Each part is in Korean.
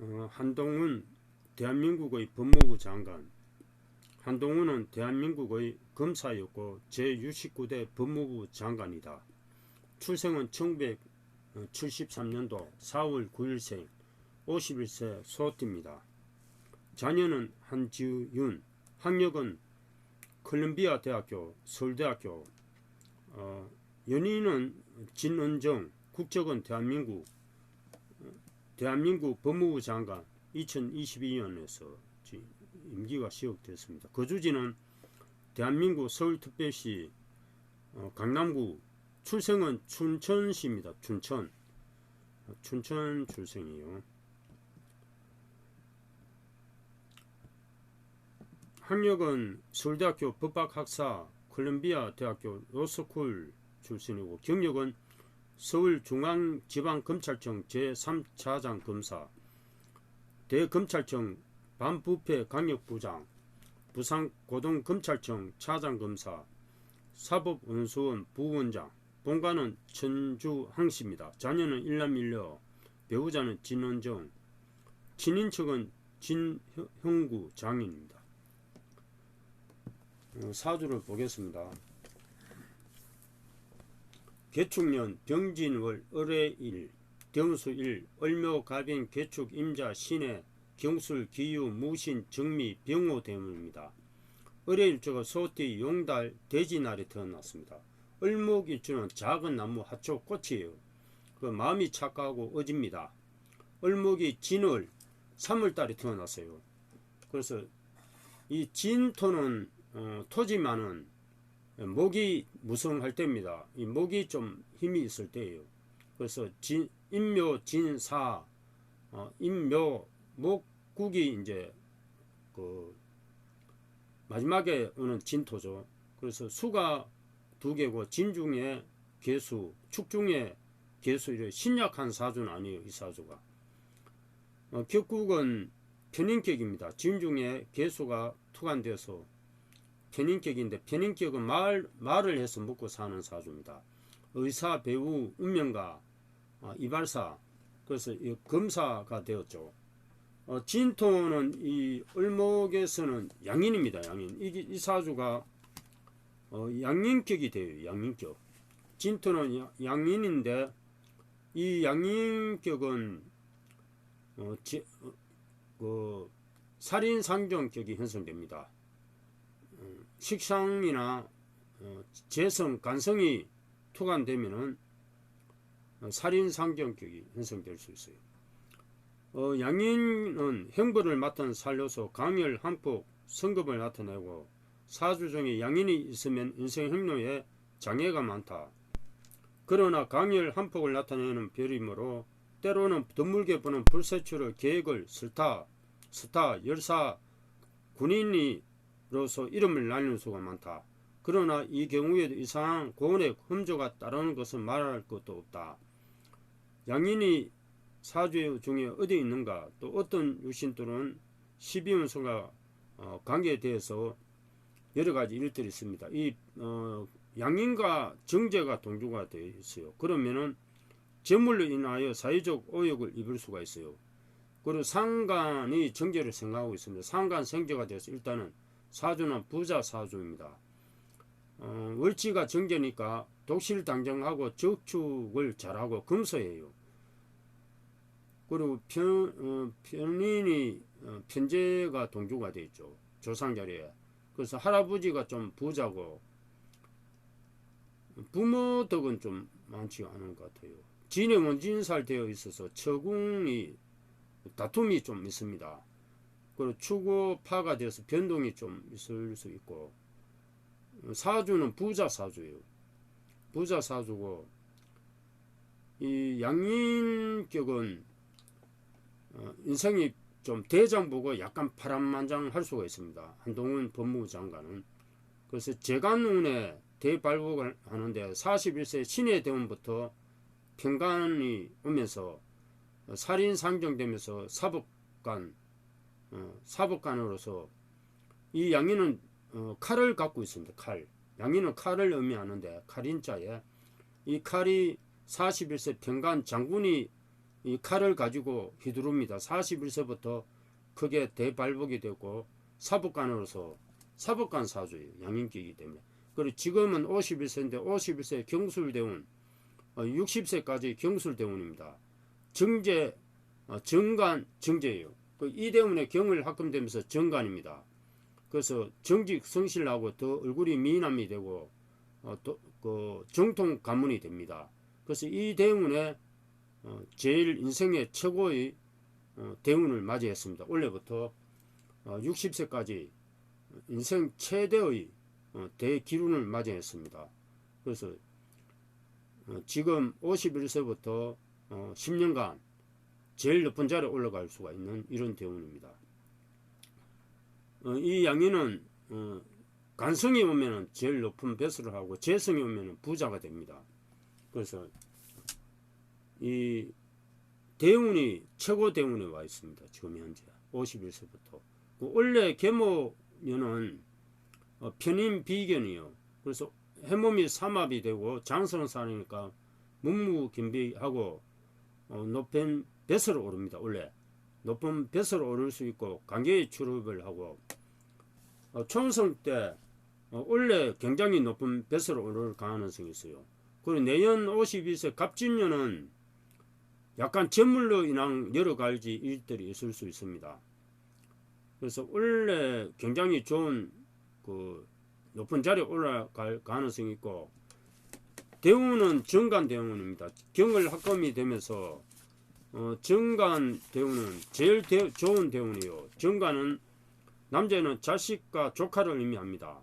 어, 한동훈 대한민국의 법무부 장관 한동훈은 대한민국의 검사였고 제69대 법무부 장관이다. 출생은 1973년도 4월 9일생 51세 소띠입니다. 자녀는 한지윤, 학력은 콜롬비아 대학교, 서울대학교, 어, 연인은 진은정, 국적은 대한민국, 어, 대한민국 법무부 장관 2022년에서 임기가 시작됐습니다. 거주지는 대한민국 서울특별시 어, 강남구 출생은 춘천시입니다. 춘천 어, 춘천 출생이에요. 학력은 서울대학교 법학학사, 콜롬비아 대학교 로스쿨 출신이고 경력은 서울중앙지방검찰청 제3차장 검사, 대검찰청 반부패 강력부장, 부산고등검찰청 차장검사, 사법원수원 부원장, 본가는 천주항씨입니다. 자녀는 일남일녀, 배우자는 진원정, 친인척은 진형구 장인입니다. 어, 사주를 보겠습니다. 개축년 병진월 을해일 경수일 을묘가빈 개축 임자 신해 경술 기유 무신 정미 병호 대문입니다. 을해일주가 소띠 용달 돼지날에 태어났습니다. 을목일주는 작은 나무 하초 꽃이에요. 그 마음이 착하고 어집니다. 을목이 진월 3월달에 태어났어요. 그래서 이 진토는 어, 토지만은 목이 무성할 때입니다. 이 목이 좀 힘이 있을 때예요. 그래서 진, 인묘 진사 어, 인묘 목국이 이제 그 마지막에 오는 진토죠. 그래서 수가 두 개고 진중에 개수, 축중에 개수 이래 신약한 사주는 아니에요. 이 사주가. 어, 격국은 편인격입니다. 진중에 개수가 투간돼서 편인격인데 편인격은 말, 말을 해서 먹고 사는 사주입니다. 의사, 배우, 운명가, 어, 이발사, 그래서 이 검사가 되었죠. 어, 진토는 이 을목에서는 양인입니다. 양인. 이, 이 사주가 어, 양인격이 돼요. 양인격. 진토는 야, 양인인데 이 양인격은 어, 지, 어, 그 살인 상정격이 형성됩니다. 어, 식상이나 어, 재성, 간성이 투간되면은 어, 살인 상정격이 형성될 수 있어요. 어, 양인은 형벌을 맡은 살려서 강열, 한폭, 성급을 나타내고 사주 중에 양인이 있으면 인생 행로에 장애가 많다. 그러나 강열, 한폭을 나타내는 별이므로 때로는 드물게 보는 불세출을 계획을 스타, 스타, 열사, 군인이 로서 이름을 날리는 수가 많다. 그러나 이 경우에도 이상한 고원의 흠조가 따르는 것은 말할 것도 없다. 양인이 사주 중에 어디 있는가 또 어떤 유신들은 12운수가 어, 관계에 대해서 여러 가지 일들이 있습니다. 이 어, 양인과 정제가 동조가 되어 있어요. 그러면은 재물로 인하여 사회적 오역을 입을 수가 있어요. 그리고 상간이 정제를 생각하고 있습니다. 상간 생제가 돼서 일단은 사주는 부자 사주입니다. 어, 월지가 정제니까 독실 당정하고 적축을 잘하고 금서예요. 그리고 편, 어, 편인이 어, 편제가 동조가 되어 있죠. 조상 자리에. 그래서 할아버지가 좀 부자고 부모 덕은 좀 많지 않은 것 같아요. 진에 원진살 되어 있어서 처궁이 다툼이 좀 있습니다. 그리고 추고파가 돼서 변동이 좀 있을 수 있고 사주는 부자 사주예요. 부자 사주고 이 양인격은 어, 인생이 좀 대장 보고 약간 파란만장할 수가 있습니다. 한동훈 법무부 장관은 그래서 재간운에 대발복을 하는데 41세 신의 대원부터 평간이 오면서 살인 상정되면서 사법관 어, 사법관으로서 이 양인은 어, 칼을 갖고 있습니다. 칼 양인은 칼을 의미하는데 칼인자에 이 칼이 41세 평간 장군이 이 칼을 가지고 휘두릅니다. 41세부터 크게 대발복이 되고 사법관으로서 사법관 사주예요. 양인기이기 때문에. 그리고 지금은 51세인데 51세 경술대원, 어, 60세까지 경술대원입니다. 정제, 어, 정관, 정제예요. 그 이대원의 경을 합금되면서 정관입니다. 그래서 정직 성실하고 더 얼굴이 미남이 되고 어, 또, 그 정통 가문이 됩니다. 그래서 이 대운에 어, 제일 인생의 최고의 어, 대운을 맞이했습니다. 올해부터 어, 60세까지 인생 최대의 어, 대기운을 맞이했습니다. 그래서 어, 지금 51세부터 어, 10년간 제일 높은 자리에 올라갈 수가 있는 이런 대운입니다. 어, 이 양인은 어, 간성이 오면은 제일 높은 배수를 하고 재성이 오면은 부자가 됩니다. 그래서 이 대운이 최고 대운에 와 있습니다. 지금 현재 51세부터 그 원래 계모면은 어, 편인 비견이요. 그래서 해몸이 삼합이 되고 장성 사니까 문무김비하고 어, 높은 배수로 오릅니다. 원래 높은 배수로 오를 수 있고 강계의 출입을 하고 어, 총성 때 어, 원래 굉장히 높은 배수로 오를 가능성이 있어요. 그리고 내년 52세 갑진년은 약간 재물로 인한 여러 가지 일들이 있을 수 있습니다. 그래서 원래 굉장히 좋은 그 높은 자리에 올라갈 가능성이 있고 대운은 정관 대운입니다. 경을 합금이 되면서 어, 정관 대운은 제일 대, 좋은 대운이요. 정관은 남자는 자식과 조카를 의미합니다.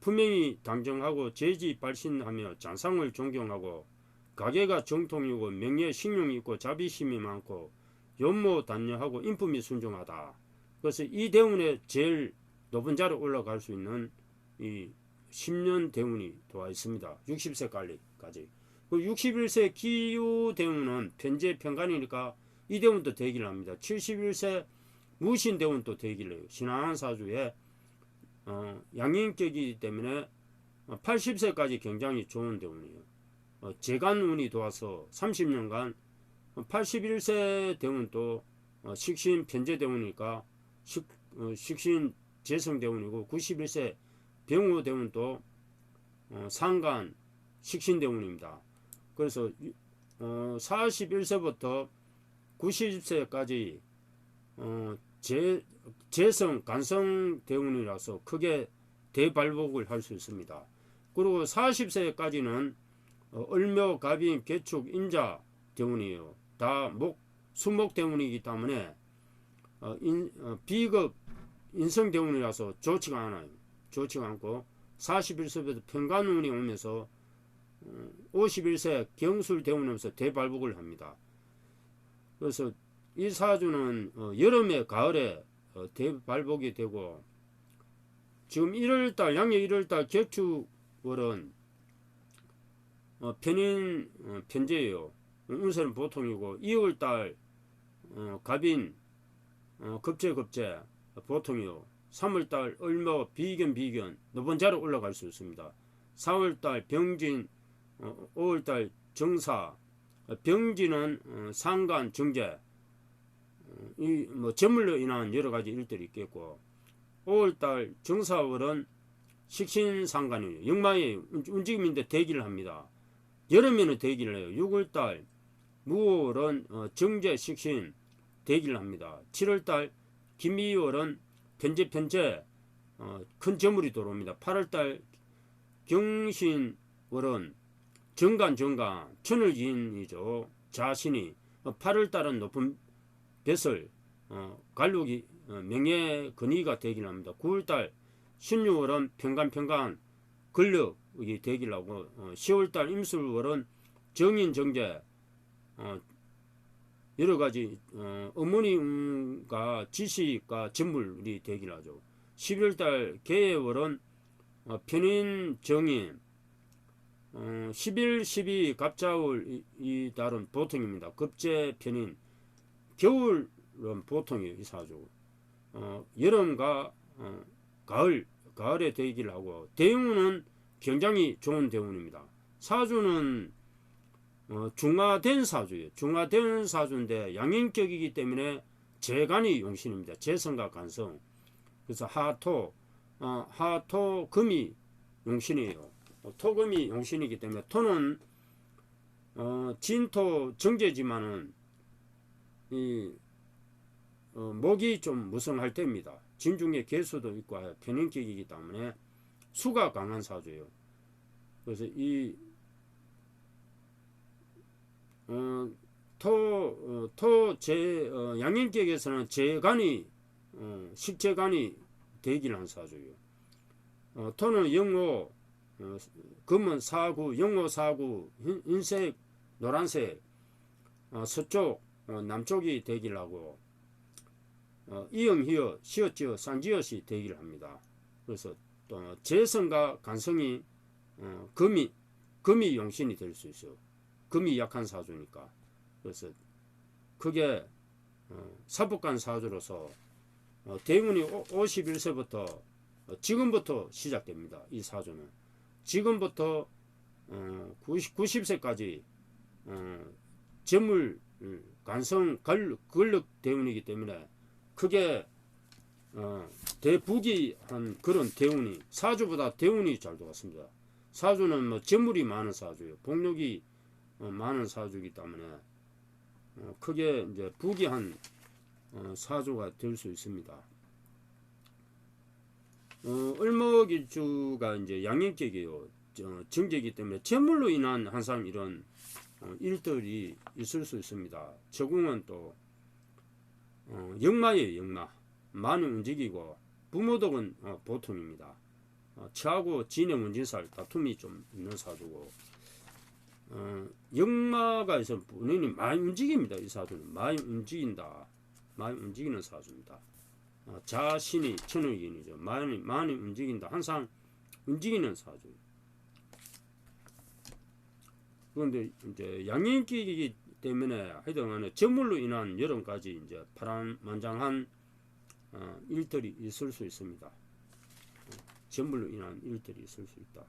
품행이 당정하고 재지 발신하며 잔상을 존경하고 가게가 정통이고 명예 신용이 있고 자비심이 많고 연모 단녀하고 인품이 순종하다. 그래서 이 대운에 제일 높은 자리에 올라갈 수 있는 이 10년 대운이 들어와 있습니다. 60세까지. 그 61세 기후 대운은 편제 편간이니까 이 대운도 대기를 합니다. 71세 무신 대운도 대기를 해요. 신앙한 사주에 어, 양인격이기 때문에 80세까지 굉장히 좋은 대운이에요. 어, 재간운이 도와서 30년간 81세 대운도 어, 식신 편제 대운이니까 식, 어, 식신 재성 대운이고 91세 병호 대운도 어, 상간 식신 대운입니다. 그래서 어, 41세부터 90세까지 어, 재, 재성 간성 대운이라서 크게 대발복을 할 수 있습니다. 그리고 40세까지는 어, 을묘, 갑인, 개축, 인자 대운이에요. 다 목, 수목 대운이기 때문에 어, 인, 어, 비급 인성 대운이라서 좋지가 않아요. 좋지가 않고 41세부터 평간운이 오면서 51세 경술 대운하면서 대발복을 합니다. 그래서 이 사주는 어, 여름에 가을에 어, 대발복이 되고 지금 1월달 양력 1월달 격추월은 어, 편인 어, 편제예요. 운세는 보통이고 2월달 어, 갑인 어, 급제 급제 보통이요. 3월달 을묘 비견 비견 높은 자로 올라갈 수 있습니다. 4월달 병진 어, 5월달 정사 어, 병진은 어, 상간 정제 이뭐 재물로 인한 여러 가지 일들이 있겠고 5월달 정사월은 식신상관이에요. 역마의 움직임인데 대기를 합니다. 여름에는 대기를 해요. 6월달 무월은 어, 정제 식신 대기를 합니다. 7월달 김미월은 편제 편제 어, 큰 재물이 들어옵니다. 8월달 경신월은 정간 정간 천을 지인이죠. 자신이 8월달은 높은 뱃을 어, 갈록이 어, 명예 근위가 되기를 합니다. 9월달 16월은 평간평간 근력이 되기를 하고 어, 10월달 임술월은 정인정제 어, 여러 가지 어, 어머님과 지식과 전물이 되기를 하죠. 11월달 개월은 어, 편인 정인 어, 11, 12 갑자월 이, 이 달은 보통입니다. 급제 편인 겨울은 보통이에요. 이 사주. 어, 여름과 어, 가을, 가을에 대기를 하고 대운은 굉장히 좋은 대운입니다. 사주는 어, 중화된 사주예요. 중화된 사주인데 양인격이기 때문에 재간이 용신입니다. 재성과 간성. 그래서 하토, 어, 하토 금이 용신이에요. 어, 토금이 용신이기 때문에 토는 어, 진토 정제지만은 이 어, 목이 좀 무성할 때입니다. 진중에 개수도 있고 편인격이기 때문에 수가 강한 사주예요. 그래서 이 어, 토, 어, 토, 제, 어, 양인격에서는 재간이, 어, 식재간이 대기를 한 사주예요. 어, 토는 영호, 어, 금은 사구, 영호 사구, 흰, 흰색, 노란색, 어, 서쪽, 어, 남쪽이 대기를 하고, 어, 이응희어, 시어지어, 쌍지어시 대기를 합니다. 그래서 또 재성과 간성이, 어, 금이, 금이 용신이 될 수 있어요. 금이 약한 사주니까. 그래서 그게 어, 사법관 사주로서 어, 대운이 51세부터 어, 지금부터 시작됩니다. 이 사주는 지금부터 어, 90, 90세까지 어, 재물 음, 간성 걸, 권력 대운이기 때문에 크게 어, 대북이한 그런 대운이 사주보다 대운이 잘 들어갔습니다. 사주는 뭐 재물이 많은 사주예요. 복력이 어, 많은 사주이기 때문에 어, 크게 이제 부귀한 어, 사주가 될 수 있습니다. 어, 을목일주가 이제 양인격이에요. 어, 정제이기 때문에 재물로 인한 항상 이런 어, 일들이 있을 수 있습니다. 적응은 또 어, 역마예요, 역마. 많이 움직이고 부모덕은 어, 보통입니다. 어, 처하고 진행 운진살 다툼이 좀 있는 사주고 어, 역마가 있어 본인이 많이 움직입니다. 이 사주는 많이 움직인다. 많이 움직이는 사주입니다. 어, 자신이 천의인이죠. 많이 많이 움직인다. 항상 움직이는 사주. 그런데 이제 양인기이기 때문에 하여튼간에 전물로 인한 여러 가지 이제 파란만장한 어, 일들이 있을 수 있습니다. 어, 전물로 인한 일들이 있을 수 있다.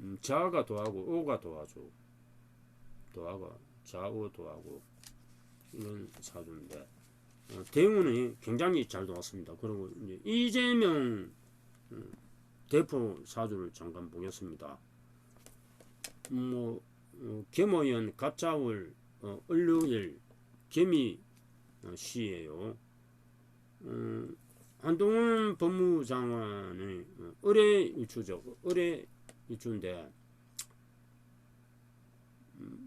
음, 자가 도하고 오가 도와줘. 도하고 좌우 도하고 이런 사주인데 어, 대운이 굉장히 잘 도왔습니다. 그리고 이제 이재명 음, 대표 사주를 잠깐 보겠습니다. 음, 뭐 어, 개모연 갑자월 어, 을료일 개미 어, 시예요. 음, 한동훈 법무장관의 어, 일주죠. 을의 일주인데 음,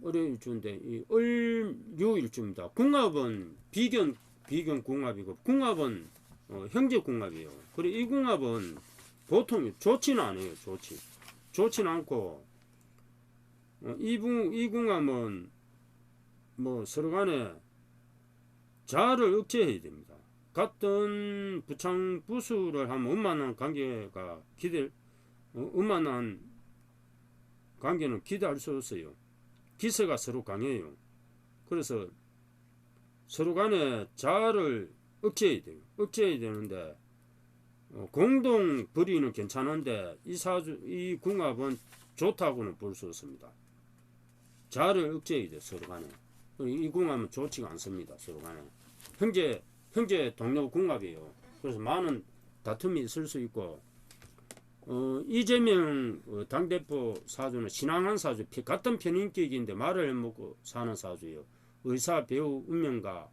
을의 일주인데 이 을유 일주입니다. 궁합은 비견 비견 궁합이고 궁합은 어, 형제 궁합이에요. 그리고 이 궁합은 보통 좋지는 않아요. 좋지 좋지는 않고 어, 이, 붕, 이 궁합은 뭐 서로 간에 자아를 억제해야 됩니다. 같은 부창 부수를 하면 원만한 관계가 기대 어, 원만한 관계는 기대할 수 없어요. 기세가 서로 강해요. 그래서 서로 간에 자아를 억제해야 돼요. 억제해야 되는데 어, 공동 벌이는 괜찮은데 이 사주 이 궁합은 좋다고는 볼 수 없습니다. 자아를 억제해야 돼 서로 간에 이 궁합은 좋지가 않습니다. 서로 간에 형제 형제 동료 궁합이에요. 그래서 많은 다툼이 있을 수 있고 어, 이재명 어, 당대표 사주는 신앙한 사주 같은 편인격인데 말을 먹고 사는 사주예요. 의사 배우 운명가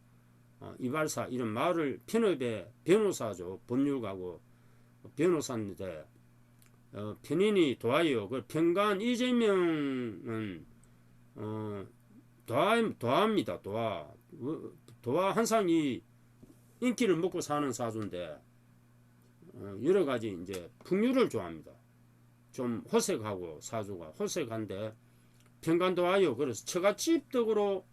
어, 이발사 이런 말을 편협의 변호사죠. 법률가고 변호사인데 어, 편인이 도와요. 그 평간 이재명은 어, 도와, 도와입니다. 도와. 어, 도와 항상 이 인기를 먹고 사는 사주인데 어, 여러 가지 이제 풍류를 좋아합니다. 좀 호색하고 사주가 호색한데 평간도 와요. 그래서 처가집덕으로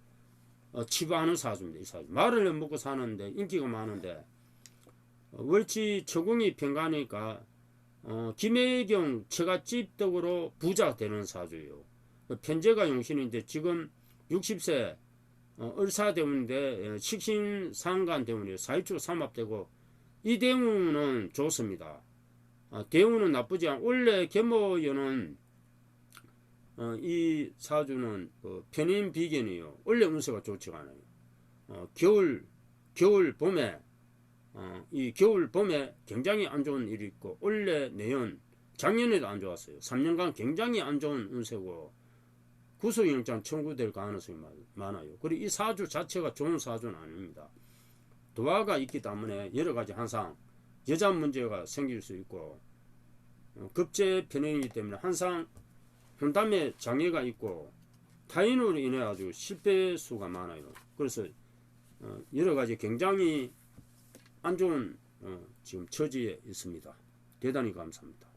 어, 치부하는 사주입니다. 이 사주 말을 먹고 사는데 인기가 많은데 어, 월치 처궁이 평가니까 어, 김혜경 처가집덕으로 부자 되는 사주예요. 그 편제가 용신인데 지금 60세 어, 을사대운인데 식신상간 대운이에요. 사유축 삼합되고 이 대운은 좋습니다. 어, 대우는 나쁘지 않. 원래 계모연은 어, 이 사주는 어, 편인 비견이요. 원래 운세가 좋지가 않아요. 어, 겨울 겨울 봄에 어, 이 겨울 봄에 굉장히 안 좋은 일이 있고 올해 내년 작년에도 안 좋았어요. 3년간 굉장히 안 좋은 운세고 구속영장 청구될 가능성이 많- 많아요. 그리고 이 사주 자체가 좋은 사주는 아닙니다. 도화가 있기 때문에 여러 가지 항상 여자 문제가 생길 수 있고 어, 급제 편행이기 때문에 항상 혼담에 장애가 있고 타인으로 인해 아주 실패 수가 많아요. 그래서 어, 여러 가지 굉장히 안 좋은 어, 지금 처지에 있습니다. 대단히 감사합니다.